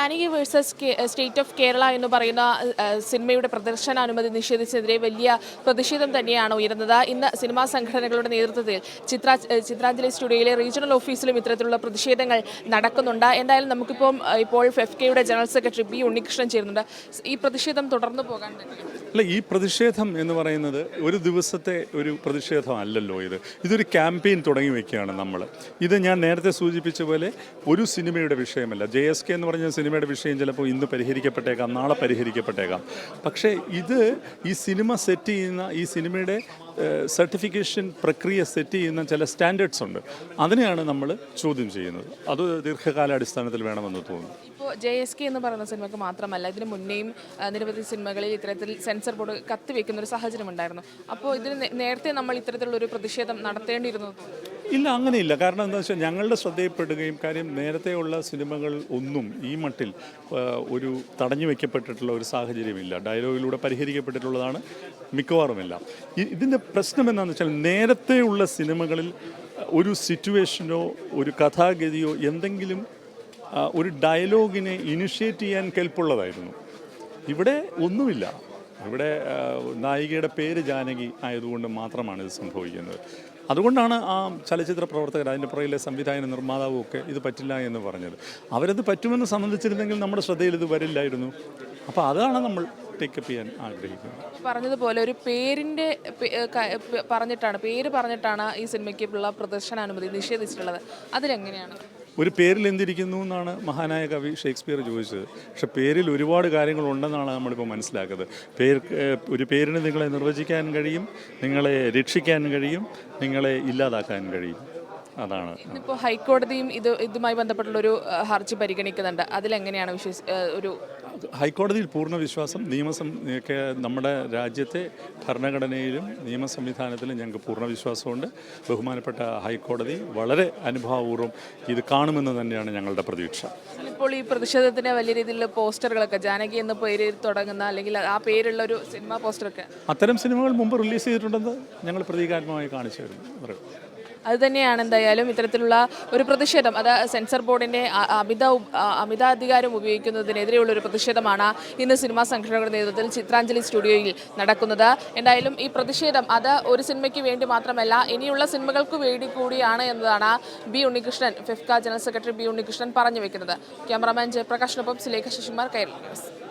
Janaki versus state of Kerala എന്ന് പറയുന്ന സിനിമയുടെ പ്രദർശനാനുമതി നിഷേധിച്ചതിനെതിരെ വലിയ പ്രതിഷേധം തന്നെയാണ് ഉയരുന്നത്. ഇന്ന് സിനിമാ സംഘടനകളുടെ നേതൃത്വത്തിൽ ചിത്ര ഏഹ്, ചിത്രാഞ്ജലി സ്റ്റുഡിയോയിലെ റീജിയണൽ ഓഫീസിലും ഇത്തരത്തിലുള്ള പ്രതിഷേധങ്ങൾ നടക്കുന്നുണ്ട്. എന്തായാലും നമുക്കിപ്പം ഇപ്പോൾ ഇപ്പോൾ ഫെഫ്കയുടെ ജനറൽ സെക്രട്ടറി പി ഉണ്ണികൃഷ്ണൻ ചേരുന്നുണ്ട്. ഈ പ്രതിഷേധം തുടർന്നു പോകാൻ അല്ല ഈ പ്രതിഷേധം എന്ന് പറയുന്നത് ഒരു ദിവസത്തെ ഒരു പ്രതിഷേധം അല്ലല്ലോ ഇത്. ഇതൊരു ക്യാമ്പയിൻ തുടങ്ങി വെക്കുകയാണ് നമ്മൾ ഇത് ഞാൻ നേരത്തെ സൂചിപ്പിച്ച പോലെ ഒരു സിനിമയുടെ വിഷയമല്ല. ജെ എസ് കെ എന്ന് പറഞ്ഞ സിനിമയുടെ വിഷയം ചിലപ്പോൾ ഇന്ന് പരിഹരിക്കപ്പെട്ടേക്കാം നാളെ പരിഹരിക്കപ്പെട്ടേക്കാം. പക്ഷേ ഇത് ഈ സിനിമ സെറ്റ് ചെയ്യുന്ന ഈ സിനിമയുടെ സർട്ടിഫിക്കേഷൻ പ്രക്രിയ സെറ്റ് ചെയ്യുന്ന ചില സ്റ്റാൻഡേർഡ്സ് ഉണ്ട്. അതിനെയാണ് നമ്മൾ ചോദ്യം ചെയ്യുന്നത്. അത് ദീർഘകാലാടിസ്ഥാനത്തിൽ വേണമെന്ന് തോന്നുന്നു. ഇപ്പോൾ ജെ എസ് കെ എന്ന് പറയുന്ന സിനിമയ്ക്ക് മാത്രമല്ല ഇതിന് മുന്നേയും നിരവധി സിനിമകളിൽ ഇത്തരത്തിൽ സെൻസർ ബോർഡ് കത്തിവെക്കുന്ന ഒരു സാഹചര്യം ഉണ്ടായിരുന്നു. അപ്പോൾ ഇതിന് നേരത്തെ നമ്മൾ ഇത്തരത്തിലുള്ള ഒരു പ്രതിഷേധം നടത്തേണ്ടിയിരുന്നു. ഇല്ല അങ്ങനെയില്ല. കാരണം എന്താ വെച്ചാൽ ഞങ്ങളുടെ ശ്രദ്ധയിൽപ്പെടുകയും കാര്യം നേരത്തെയുള്ള സിനിമകൾ ഒന്നും ഈ മട്ടിൽ ഒരു തടഞ്ഞു വെക്കപ്പെട്ടിട്ടുള്ള ഒരു സാഹചര്യമില്ല. ഡയലോഗിലൂടെ പരിഹരിക്കപ്പെട്ടിട്ടുള്ളതാണ് മിക്കവാറുമെല്ലാം. ഇതിന്റെ പ്രശ്നം എന്താണെന്ന് വെച്ചാൽ നേരത്തെയുള്ള സിനിമകളിൽ ഒരു സിറ്റുവേഷനോ ഒരു കഥാഗതിയോ എന്തെങ്കിലും ഒരു ഡയലോഗിനെ ഇനിഷ്യേറ്റ് ചെയ്യാൻ കെൽപ്പുള്ളതായിരുന്നു. ഇവിടെ ഒന്നുമില്ല. ഇവിടെ നായികയുടെ പേര് ജാനകി ആയതുകൊണ്ട് മാത്രമാണ് ഇത് സംഭവിക്കുന്നത്. അതുകൊണ്ടാണ് ആ ചലച്ചിത്ര പ്രവർത്തകർ അതിന്റെ പുറകിലെ സംവിധായക നിർമ്മാതാവും ഒക്കെ ഇത് പറ്റില്ല എന്ന് പറഞ്ഞത്. അവരത് പറ്റുമെന്ന് സംബന്ധിച്ചിരുന്നെങ്കിൽ നമ്മുടെ ശ്രദ്ധയിൽ ഇത് വരില്ലായിരുന്നു. അപ്പോൾ അതാണ് നമ്മൾ ടേക്കപ്പ് ചെയ്യാൻ ആഗ്രഹിക്കുന്നത്. പറഞ്ഞതുപോലെ ഒരു പേരിന്റെ പേ- ഏഹ് ക- പ- പറഞ്ഞിട്ടാണ് പേര് പറഞ്ഞിട്ടാണ് ഈ സിനിമയ്ക്കുള്ള പ്രദർശനാനുമതി നിഷേധിച്ചിട്ടുള്ളത്. അതിലെങ്ങനെയാണ്? ഒരു പേരിൽ എന്തിരിക്കുന്നു എന്നാണ് മഹാനായ കവി ഷേക്സ്പിയർ ചോദിച്ചത്. പക്ഷെ പേരിൽ ഒരുപാട് കാര്യങ്ങളുണ്ടെന്നാണ് നമ്മളിപ്പോൾ മനസ്സിലാക്കുന്നത്. പേര് ഒരു പേരിന് നിങ്ങളെ നിർവചിക്കാൻ കഴിയും നിങ്ങളെ രക്ഷിക്കാൻ കഴിയും നിങ്ങളെ ഇല്ലാതാക്കാൻ കഴിയും. അതാണ്. ഇന്നിപ്പോൾ ഹൈക്കോടതിയും ഇത് ഇതുമായി ബന്ധപ്പെട്ടുള്ള ഒരു ഹർജി പരിഗണിക്കുന്നുണ്ട്. അതിലെങ്ങനെയാണ് വിശ്വസി ഒരു ഹൈക്കോടതിയിൽ പൂർണ വിശ്വാസം നിയമസം നമ്മുടെ രാജ്യത്തെ ഭരണഘടനയിലും നിയമ സംവിധാനത്തിലും ഞങ്ങൾക്ക് പൂർണ വിശ്വാസമുണ്ട്. ബഹുമാനപ്പെട്ട ഹൈക്കോടതി വളരെ അനുഭാവപൂർവം ഇത് കാണുമെന്ന് തന്നെയാണ് ഞങ്ങളുടെ പ്രതീക്ഷ. ഇപ്പോൾ ഈ പ്രതിഷേധത്തിന് വലിയ രീതിയിലുള്ള പോസ്റ്ററുകളൊക്കെ ജാനകി എന്ന പേരിൽ തുടങ്ങുന്ന അല്ലെങ്കിൽ ആ പേരുള്ള ഒരു സിനിമ പോസ്റ്ററൊക്കെ? അത്തരം സിനിമകൾ മുമ്പ് റിലീസ് ചെയ്തിട്ടുണ്ടെന്ന് ഞങ്ങൾ പ്രതീകാത്മകമായി കാണിച്ചു തരുന്നു. പറയും അത് തന്നെയാണ് എന്തായാലും ഇത്തരത്തിലുള്ള ഒരു പ്രതിഷേധം. അത് സെൻസർ ബോർഡിന്റെ അ- അമിത അമിതാധികാരം ഉപയോഗിക്കുന്നതിനെതിരെയുള്ള ഒരു പ്രതിഷേധമാണ് ഇന്ന് സിനിമാ സംഘടനകളുടെ നേതൃത്വത്തിൽ ചിത്രാഞ്ജലി സ്റ്റുഡിയോയിൽ നടക്കുന്നത്. എന്തായാലും ഈ പ്രതിഷേധം അത് ഒരു സിനിമയ്ക്ക് വേണ്ടി മാത്രമല്ല ഇനിയുള്ള സിനിമകൾക്ക് വേണ്ടി കൂടിയാണ് എന്നതാണ് B Unnikrishnan FEFKA general secretary B Unnikrishnan പറഞ്ഞു വെക്കുന്നത്. ക്യാമറാമാൻ ജയപ്രകാശിനൊപ്പം സുലേഖ ശശികുമാർ കേരള ന്യൂസ്.